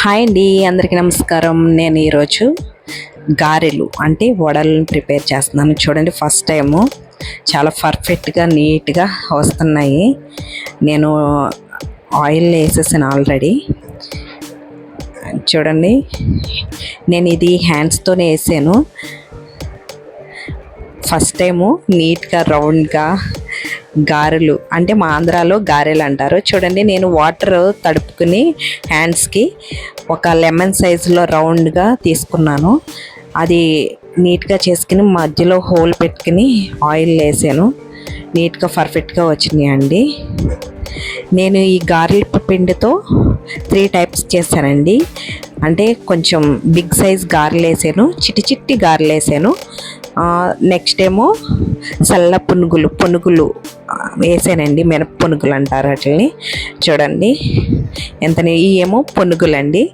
Hi అండి అందరికీ నమస్కారం. నేను ఈరోజు గారెలు అంటే వడలను ప్రిపేర్ చేస్తున్నాను. చూడండి ఫస్ట్ టైము చాలా పర్ఫెక్ట్గా నీట్గా వస్తున్నాయి. నేను ఆయిల్ వేసేసాను ఆల్రెడీ. చూడండి నేను ఇది హ్యాండ్స్తోనే వేసాను. ఫస్ట్ టైము నీట్గా రౌండ్గా గారెలు అంటే మా ఆంధ్రాలో గారెలు అంటారు. చూడండి నేను వాటర్ తడుపుకుని హ్యాండ్స్కి ఒక లెమన్ సైజులో రౌండ్గా తీసుకున్నాను. అది నీట్గా చేసుకుని మధ్యలో హోల్ పెట్టుకుని ఆయిల్ వేసాను. నీట్గా పర్ఫెక్ట్గా వచ్చినాయి అండి నేను ఈ గారెల పిండితో త్రీ టైప్స్ చేశానండి. అంటే కొంచెం బిగ్ సైజ్ గారెలు వేసాను చిట్టి చిట్టి గారెలు వేసాను. నెక్స్ట్ ఏమో చల్ల పునుగులు పునుగులు. వేసానండి మినప పునుగులు అంటారు వాటిని చూడండి ఎంత ఇవి ఏమో పునుగులండి.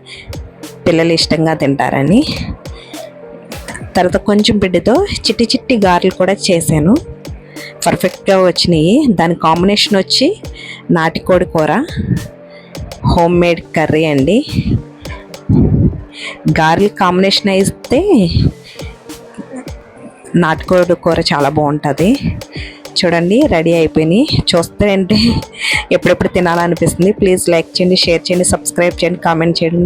పిల్లలు ఇష్టంగా తింటారని. తర్వాత కొంచెం పిండితో చిట్టి చిట్టి గారెలు కూడా చేశాను. పర్ఫెక్ట్గా వచ్చినాయి. దాని కాంబినేషన్ వచ్చి నాటికోడి కూర హోమ్ మేడ్ కర్రీ అండి. గారెలు కాంబినేషన్ అయితే నాటుకోడి కూర చాలా బాగుంటుంది. చూడండి రెడీ అయిపోయినాయి. చూస్తే అంటే ఎప్పుడెప్పుడు తినాలనిపిస్తుంది. ప్లీజ్ లైక్ చేయండి షేర్ చేయండి సబ్స్క్రైబ్ చేయండి కామెంట్ చేయండి.